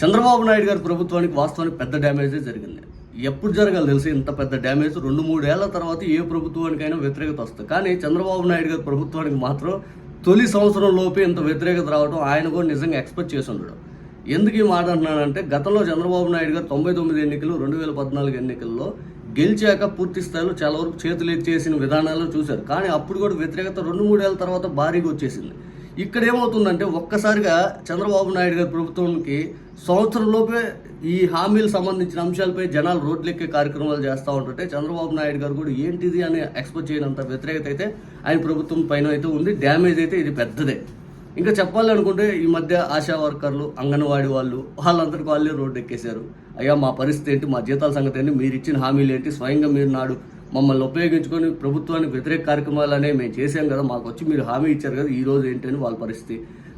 చంద్రబాబు నాయుడు గారి ప్రభుత్వానికి వాస్తవానికి పెద్ద డ్యామేజే జరిగింది. ఎప్పుడు జరగాలి తెలిసి? ఇంత పెద్ద డ్యామేజ్ రెండు మూడేళ్ళ తర్వాత ఏ ప్రభుత్వానికైనా వ్యతిరేకత వస్తుంది. కానీ చంద్రబాబు నాయుడు గారి ప్రభుత్వానికి మాత్రం తొలి సంవత్సరం లోపే ఇంత వ్యతిరేకత రావడం ఆయన కూడా నిజంగా ఎక్స్పెక్ట్ చేసి ఉండడు. ఎందుకు ఈ మాట అంటున్నానంటే గతంలో చంద్రబాబు నాయుడు గారు తొంభై తొమ్మిది ఎన్నికలు రెండు వేల పద్నాలుగు ఎన్నికల్లో గెలిచాక పూర్తి స్థాయిలో చాలా వరకు చేతులు ఎత్తేసిన విధానాలు చూశారు. కానీ అప్పుడు కూడా వ్యతిరేకత రెండు మూడేళ్ళ తర్వాత భారీగా వచ్చేసింది. ఇక్కడ ఏమవుతుందంటే ఒక్కసారిగా చంద్రబాబు నాయుడు గారి ప్రభుత్వానికి సంవత్సరంలోపే ఈ హామీలకు సంబంధించిన అంశాలపై జనాలు రోడ్లెక్కే కార్యక్రమాలు చేస్తూ ఉంటుంటే చంద్రబాబు నాయుడు గారు కూడా ఏంటిది అని ఎక్స్పెక్ట్ చేయనంత వ్యతిరేకత అయితే ఆయన ప్రభుత్వం పైన అయితే ఉంది. డ్యామేజ్ అయితే ఇది పెద్దదే. ఇంకా చెప్పాలనుకుంటే ఈ మధ్య ఆశా వర్కర్లు అంగన్వాడీ వాళ్ళు వాళ్ళందరికీ వాళ్ళే రోడ్డు ఎక్కేశారు అయ్యా మా పరిస్థితి ఏంటి? మా జీతాల సంగతి ఏంటి? మీరు ఇచ్చిన హామీలు ఏంటి? స్వయంగా మీరు నాడు మమ్మల్ని ఉపయోగించుకొని ప్రభుత్వానికి వ్యతిరేక కార్యక్రమాలు అనేవి మేము చేశాం కదా మాకు వచ్చి మీరు హామీ ఇచ్చారు కదా ఈ రోజు ఏంటి అని వాళ్ళ పరిస్థితి.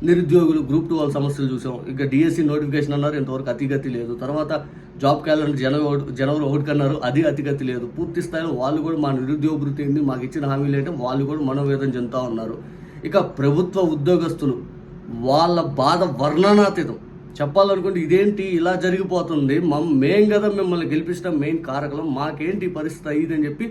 నిరుద్యోగులు గ్రూప్ టూ వాళ్ళ సమస్యలు చూసాం. ఇక డిఎస్సి నోటిఫికేషన్ అన్నారు ఇంతవరకు అతిగతి లేదు. తర్వాత జాబ్ క్యాలెండర్ జనవరి జనవరి ఒకటి అన్నారు అది అతిగతి లేదు. పూర్తి స్థాయిలో వాళ్ళు కూడా మా నిరుద్యోగ వృత్తి ఏంటి మాకు ఇచ్చిన హామీలు ఏంటంటే వాళ్ళు కూడా మనోవేదన చెందుతూ ఉన్నారు. ఇక ప్రభుత్వ ఉద్యోగస్తులు వాళ్ళ బాధ వర్ణనాతీతం. చెప్పాలనుకుంటే ఇదేంటి ఇలా జరిగిపోతుంది? మమ్ మేం కదా మిమ్మల్ని గెలిపించడం మెయిన్ కారకులం మాకేంటి పరిస్థితి అయ్యింది అని చెప్పి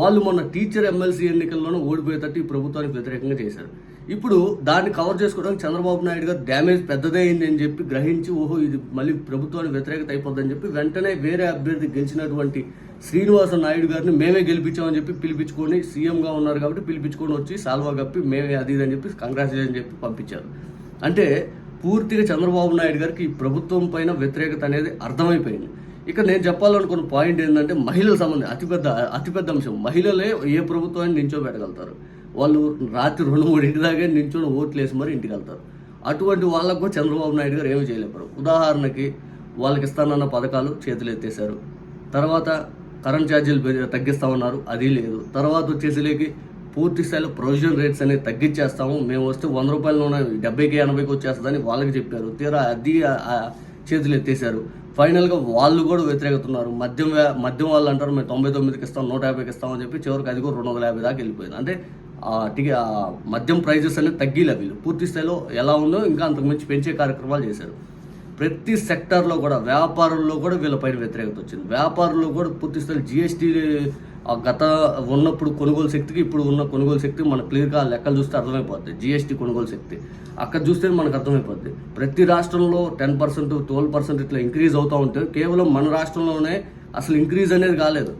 వాళ్ళు మొన్న టీచర్ ఎమ్మెల్సీ ఎన్నికల్లోనూ ఓడిపోయేటట్టు ఈ ప్రభుత్వానికి వ్యతిరేకంగా చేశారు. ఇప్పుడు దాన్ని కవర్ చేసుకోవడానికి చంద్రబాబు నాయుడు గారు డ్యామేజ్ పెద్దదే అయింది అని చెప్పి గ్రహించి ఓహో ఇది మళ్ళీ ప్రభుత్వానికి వ్యతిరేకత అయిపోద్దని చెప్పి వెంటనే వేరే అభ్యర్థి గెలిచినటువంటి శ్రీనివాస నాయుడు గారిని మేమే గెలిపించామని చెప్పి పిలిపించుకొని సీఎంగా ఉన్నారు కాబట్టి పిలిపించుకొని వచ్చి సాల్వా కప్పి మేమే అది అని చెప్పి కంగ్రాచులేషన్ చెప్పి పంపించారు. అంటే పూర్తిగా చంద్రబాబు నాయుడు గారికి ఈ ప్రభుత్వం పైన వ్యతిరేకత అనేది అర్థమైపోయింది. ఇక నేను చెప్పాలనుకున్న పాయింట్ ఏంటంటే మహిళల సంబంధం అతిపెద్ద అతిపెద్ద అంశం. మహిళలే ఏ ప్రభుత్వాన్ని నించోబెట్టగలుగుతారు? వాళ్ళు రాత్రి రెండు మూడు ఇంటి దాకా నించొని ఓట్లు వేసి మరి ఇంటికి వెళ్తారు. అటువంటి వాళ్ళకు చంద్రబాబు నాయుడు గారు ఏమీ చేయలేపారు ఉదాహరణకి వాళ్ళకి ఇస్తానన్న పథకాలు చేతులు ఎత్తేశారు. తర్వాత కరెంట్ ఛార్జీలు తగ్గిస్తామన్నారు అది లేదు. తర్వాత వచ్చేసరికి పూర్తి స్థాయిలో ప్రొవిజన్ రేట్స్ అనేది తగ్గించేస్తాము. మేము వస్తే వంద రూపాయల డెబ్బైకి ఎనభైకి వచ్చేస్తుందని వాళ్ళకి చెప్పారు. తీరా అది చేతులు ఎత్తేసారు ఫైనల్గా వాళ్ళు కూడా వ్యతిరేకతున్నారు. మద్యం మద్యం వాళ్ళు అంటారు మేము తొంభై తొమ్మిదికి ఇస్తాం నూట యాభైకి ఇస్తామని చెప్పి చివరికి అది కూడా రెండు వందల యాభై దాకా వెళ్ళిపోయింది. అంటే ఆ టికె మద్యం ప్రైజెస్ అనేది తగ్గిలే వీళ్ళు. పూర్తి స్థాయిలో ఎలా ఉందో ఇంకా అంతకుమించి పెంచే కార్యక్రమాలు చేశారు. ప్రతి సెక్టార్లో కూడా వ్యాపారుల్లో కూడా వీళ్ళపైన వ్యతిరేకత వచ్చింది. వ్యాపారుల్లో కూడా పూర్తి స్థాయిలో జిఎస్టీ గత ఉన్నప్పుడు కొనుగోలు శక్తికి ఇప్పుడు ఉన్న కొనుగోలు శక్తి మన క్లియర్గా లెక్కలు చూస్తే అర్థమైపోద్ది. జిఎస్టీ కొనుగోలు శక్తి. అక్కడ చూస్తే మనకు అర్థమైపోద్ది. ప్రతి రాష్ట్రంలో టెన్ పర్సెంట్ ట్వెల్వ్ పర్సెంట్ ఇట్లా ఇంక్రీజ్ అవుతూ ఉంటే కేవలం మన రాష్ట్రంలోనే అసలు ఇంక్రీజ్ అనేది కాలేదు.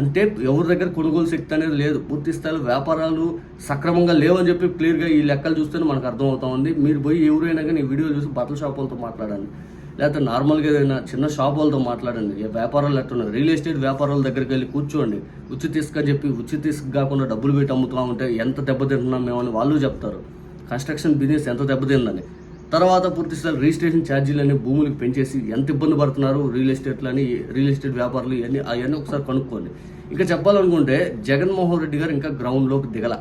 అంటే ఎవరి దగ్గర కొనుగోలు శక్తి అనేది లేదు. పూర్తి స్థాయిలో వ్యాపారాలు సక్రమంగా లేవని చెప్పి క్లియర్గా ఈ లెక్కలు చూస్తేనే మనకు అర్థమవుతా ఉంది. మీరు పోయి ఎవరైనా కానీ ఈ వీడియో చూసి బట్టల షాపులతో మాట్లాడండి. లేకపోతే నార్మల్గా ఏదైనా చిన్న షాప్ వాళ్ళతో మాట్లాడండి. ఏ వ్యాపారాలు ఎట్టున్నారు రియల్ ఎస్టేట్ వ్యాపారాల దగ్గరికి వెళ్ళి కూర్చోండి. ఉచిత తీసుకని అని చెప్పి ఉచిత తీసుకు కాకుండా డబ్బులు పెట్టి అమ్ముతూ ఉంటే ఎంత దెబ్బతింటున్నాం మేము అని వాళ్ళు చెప్తారు. కన్స్ట్రక్షన్ బిజినెస్ ఎంత దెబ్బతిందని తర్వాత పూర్తి స్థాయి రిజిస్ట్రేషన్ ఛార్జీలని భూములకు పెంచేసి ఎంత ఇబ్బంది పడుతున్నారు రియల్ ఎస్టేట్లని రియల్ ఎస్టేట్ వ్యాపారులు ఇవన్నీ అవన్నీ ఒకసారి కనుక్కోండి. ఇంకా చెప్పాలనుకుంటే జగన్మోహన్ రెడ్డి గారు ఇంకా గ్రౌండ్లోకి దిగల.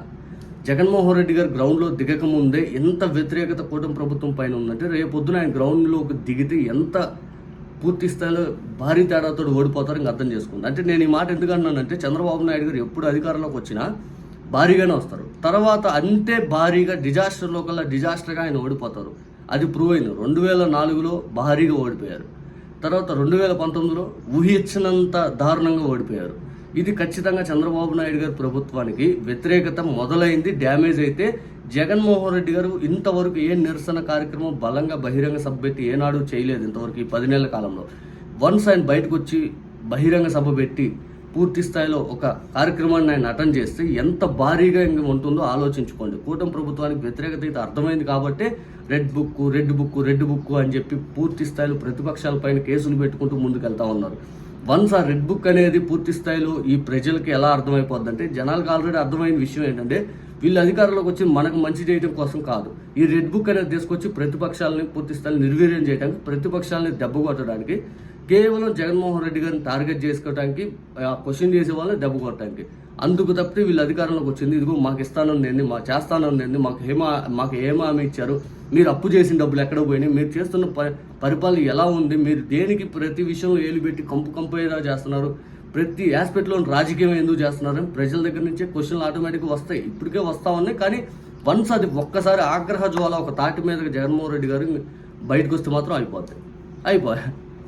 జగన్మోహన్ రెడ్డి గారు గ్రౌండ్లో దిగక ముందే ఎంత వ్యతిరేకత కూటమి ప్రభుత్వం పైన ఉందంటే రేపొద్దున ఆయన గ్రౌండ్లోకి దిగితే ఎంత పూర్తి స్థాయిలో భారీ తేడాతో ఓడిపోతారు ఇంకా అర్థం చేసుకుంది. అంటే నేను ఈ మాట ఎందుకు అన్నానంటే చంద్రబాబు నాయుడు గారు ఎప్పుడు అధికారంలోకి వచ్చినా భారీగానే వస్తారు. తర్వాత అంతే భారీగా డిజాస్టర్లో కల్లా డిజాస్టర్గా ఆయన ఓడిపోతారు. అది ప్రూవ్ అయింది. రెండు వేల నాలుగులో భారీగా ఓడిపోయారు. తర్వాత రెండు వేల పంతొమ్మిదిలో ఊహించినంత దారుణంగా ఓడిపోయారు. ఇది ఖచ్చితంగా చంద్రబాబు నాయుడు గారి ప్రభుత్వానికి వ్యతిరేకత మొదలైంది డ్యామేజ్ అయితే జగన్మోహన్ రెడ్డి గారు ఇంతవరకు ఏ నిరసన కార్యక్రమం బలంగా బహిరంగ సభ పెట్టి ఏనాడు చేయలేదు ఇంతవరకు ఈ పది నెలల కాలంలో. వన్స్ ఆయన బయటకు వచ్చి బహిరంగ సభ పెట్టి పూర్తి స్థాయిలో ఒక కార్యక్రమాన్ని ఆయన అటెండ్ చేస్తే ఎంత భారీగా ఇంకా ఉంటుందో ఆలోచించుకోండి. కూటమి ప్రభుత్వానికి వ్యతిరేకత అయితే అర్థమైంది కాబట్టి red book red book red book అని చెప్పి పూర్తి స్థాయిలో ప్రతిపక్షాలపైన కేసులు పెట్టుకుంటూ ముందుకెళ్తా ఉన్నారు. వన్స్ ఆ రెడ్ బుక్ అనేది పూర్తి స్థాయిలో ఈ ప్రజలకి ఎలా అర్థమైపోద్ది అంటే జనాలకు ఆల్రెడీ అర్థమైన విషయం ఏంటంటే వీళ్ళు అధికారంలోకి వచ్చి మనకు మంచి చేయడం కోసం కాదు. ఈ రెడ్ బుక్ అనేది తీసుకొచ్చి ప్రతిపక్షాలని పూర్తి స్థాయిలో నిర్వీర్యం చేయడానికి ప్రతిపక్షాలని దెబ్బ కొట్టడానికి కేవలం జగన్మోహన్ రెడ్డి గారిని టార్గెట్ చేసుకోవడానికి క్వశ్చన్ చేసే వాళ్ళని దెబ్బ కొట్టడానికి. అందుకు తప్పితే వీళ్ళు అధికారంలోకి వచ్చింది ఇదిగో మాకు ఇస్తానని మా చేస్తానని మాకు ఏమా మాకు ఏం హామీ ఇచ్చారు. మీరు అప్పు చేసిన డబ్బులు ఎక్కడ పోయినాయి? మీరు చేస్తున్న పరిపాలన ఎలా ఉంది? మీరు దేనికి ప్రతి విషయంలో ఏలు పెట్టి కంపు కంపేలా చేస్తున్నారు? ప్రతి ఆస్పెక్ట్లో రాజకీయం ఎందుకు చేస్తున్నారు? ప్రజల దగ్గర నుంచే క్వశ్చన్లు ఆటోమేటిక్గా వస్తాయి. ఇప్పటికే వస్తా ఉన్నాయి కానీ వన్స్ అది ఒక్కసారి ఆగ్రహ జ్వాల ఒక తాటి మీద జగన్మోహన్ రెడ్డి గారు బయటకు వస్తే మాత్రం అయిపోతాయి అయిపోయాయి